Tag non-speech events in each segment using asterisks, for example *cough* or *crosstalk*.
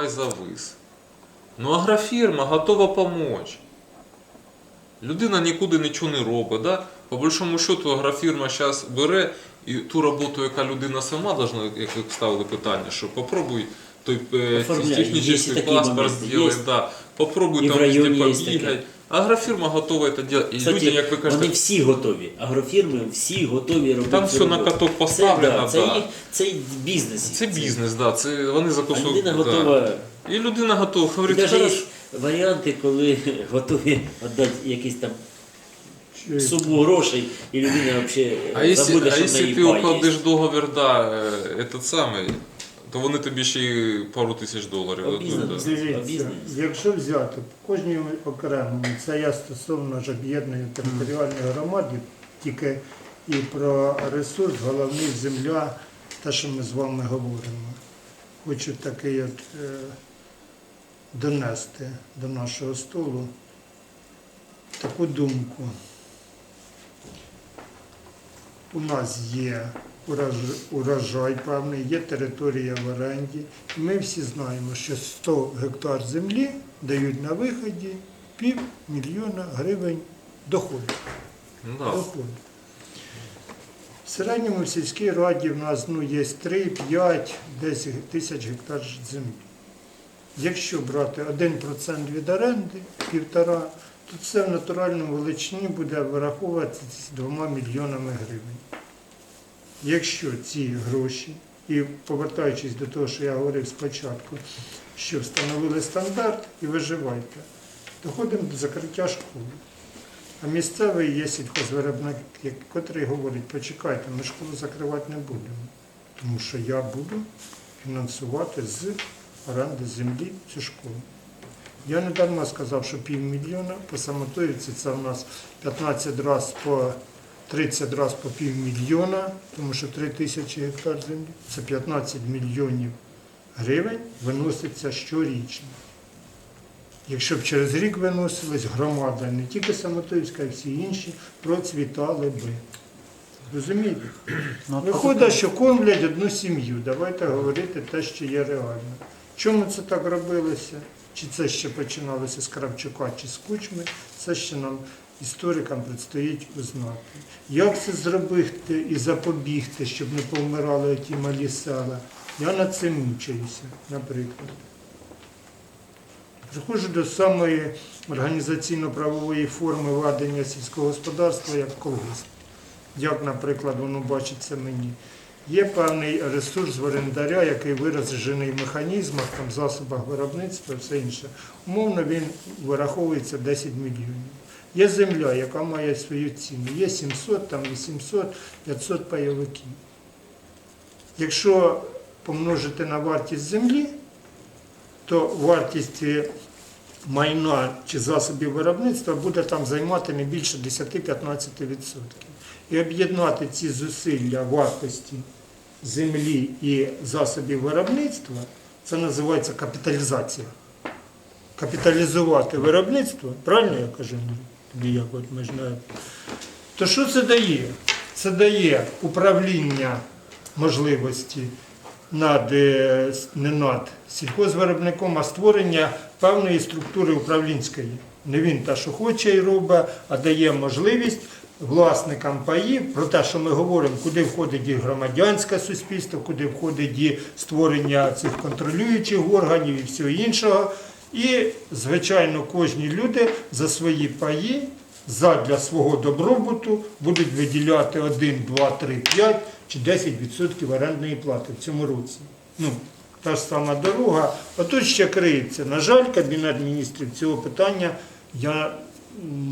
Ай завис. Ну агрофірма готова помочь. Людина нікуди нічого не робить. Да? По большому счету агрофірма зараз бере і ту роботу, яка людина сама должна, як ви ставили питання, що попробуй той е, технічний паспорт зробити, да. попробуй І там районі Агрофірма готова це робити. І Кстати, люди, як ви кажете, вони всі готові. Агрофірми всі готові робити. Там все на каток Це, поставлено, да, це, да. їх, це бізнес. це бізнес, да, це вони за А кусок. людина да. готова. І людина готова І говорити, навіть є варіанти, коли *laughs* готові віддати якісь там суму грошей, і людина взагалі А якщо, ти укладеш договір, да, е, этот самий, то вони тобі ще й пару тисяч доларів дадуть. Да. Дивіться, якщо взяти по кожній окремому, це я стосовно ж об'єднаної територіальної громади, тільки і про ресурс, головний земля, те, що ми з вами говоримо. Хочу такий от е, донести до нашого столу таку думку. У нас є урожай певний, є територія в оренді. Ми всі знаємо, що 100 гектар землі дають на виході пів мільйона гривень доходу. Ну, доходу. В середньому в сільській раді в нас ну, є 3, 5, 10 тисяч гектар землі. Якщо брати 1% від оренди, півтора, то це в натуральному величині буде вираховуватися 2 мільйонами гривень. Якщо ці гроші, і повертаючись до того, що я говорив спочатку, що встановили стандарт і виживайте, доходимо до закриття школи. А місцевий є сільхозвиробник, який говорить, почекайте, ми школу закривати не будемо, тому що я буду фінансувати з оренди землі цю школу. Я не дарма сказав, що півмільйона по самотоївці це в нас 15 разів по 30 разів по півмільйона, тому що 3 тисячі гектар землі це 15 мільйонів гривень виноситься щорічно. Якщо б через рік виносились, громада, не тільки Самотоївська, а й всі інші, процвітали би. Розумієте? Ну, Виходить, що кормлять одну сім'ю. Давайте говорити те, що є реально. Чому це так робилося? Чи це ще починалося з Кравчука, чи з Кучми? Це ще нам, історикам, предстоїть узнати. Як це зробити і запобігти, щоб не повмирали ті малі села? Я над цим мучаюся, наприклад. Приходжу до самої організаційно-правової форми ведення сільського господарства, як колгосп. Як, наприклад, воно бачиться мені. Є певний ресурс в орендаря, який виражений в механізмах, там, засобах виробництва, все інше. Умовно він вираховується 10 мільйонів. Є земля, яка має свою ціну. Є 700, там 800, 500 пайовиків. Якщо помножити на вартість землі, то вартість майна чи засобів виробництва буде там займати не більше 10-15%. І об'єднати ці зусилля вартості землі і засобів виробництва, це називається капіталізація. Капіталізувати виробництво, правильно я кажу? От ми ж. То що це дає? Це дає управління можливості над, е, не над сільхозвиробником, а створення певної структури управлінської. Не він та, що хоче і робить, а дає можливість власникам паїв про те, що ми говоримо, куди входить і громадянське суспільство, куди входить і створення цих контролюючих органів і всього іншого. І, звичайно, кожні люди за свої паї задля свого добробуту будуть виділяти 1, 2, 3, 5 чи 10% орендної плати в цьому році. Ну, та ж сама дорога. Отут ще криється. На жаль, Кабінет міністрів цього питання я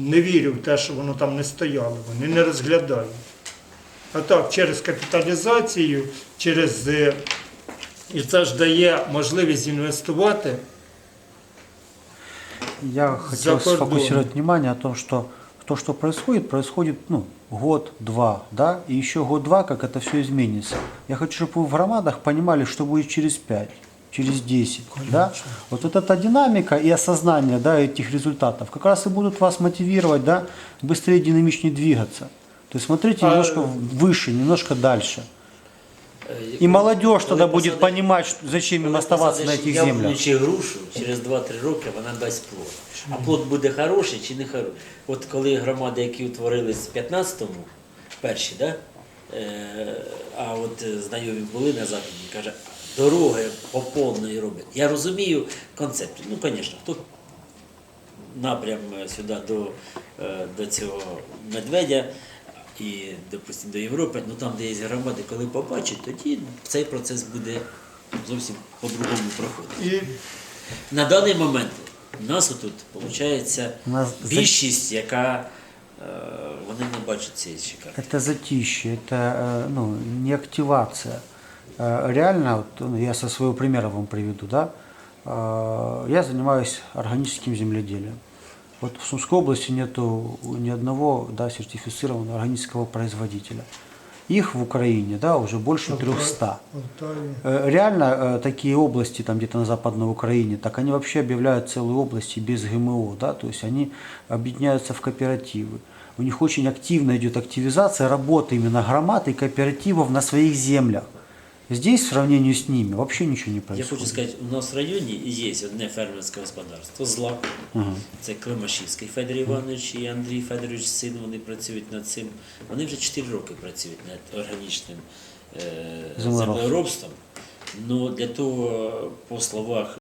не вірю в те, що воно там не стояло, вони не розглядають. А так, через капіталізацію, через е, і це ж дає можливість інвестувати. Я хотел сфокусировать внимание о том, что то, что происходит, происходит ну, год-два, да, и еще год-два, как это все изменится. Я хочу, чтобы вы в громадах понимали, что будет через пять, через 10, да. Вот, вот эта динамика и осознание, да, этих результатов как раз и будут вас мотивировать, да, быстрее, динамичнее двигаться. То есть смотрите А- немножко выше, немножко дальше. Е, И молодежь коли тогда будет посадиш- понимать, что- зачем им оставаться на этих землях. грушу, через 2-3 роки вона дасть плод. А плод буде хороший чи не хороший. От коли громади, які утворились в 15-му, перші, да? е, а от е, знайомі були на Західні, каже, дороги по повної роблять. Я розумію концепт. Ну, звісно, хто напрям е, сюди до, е, до цього медведя і, допустим, до Європи, ну там, де є громади, коли побачать, тоді цей процес буде зовсім по-другому проходити. І На даний момент у нас тут виходить У нас за- більшість, яка е, вони не бачать цієї шикарки. Это затище, это э, ну, не активация. Э, Реально, вот, ну, я со своего примера вам приведу, да, Э, я занимаюсь органическим земледелием. Вот в Сумской области нету ни одного да, сертифицированного органического производителя. Их в Украине да, уже больше 300. Полтаві. Э, Реально э, такие области, там где-то на Западной Украине, так они вообще объявляют целые области без ГМО, да, то есть они объединяются в кооперативы. У них очень активно идет активизация работы именно громад и кооперативов на своих землях. Здесь в сравнении с ними вообще ничего не Я хочу сказати, у нас в районі є одне фермерське господарство Злак. Це Климашівський Федір Іванович і Андрій Федорович син. Вони працюють над цим. Вони вже 4 роки працюють над органічним е, Землеробством. землеробством. Ну для того, по словах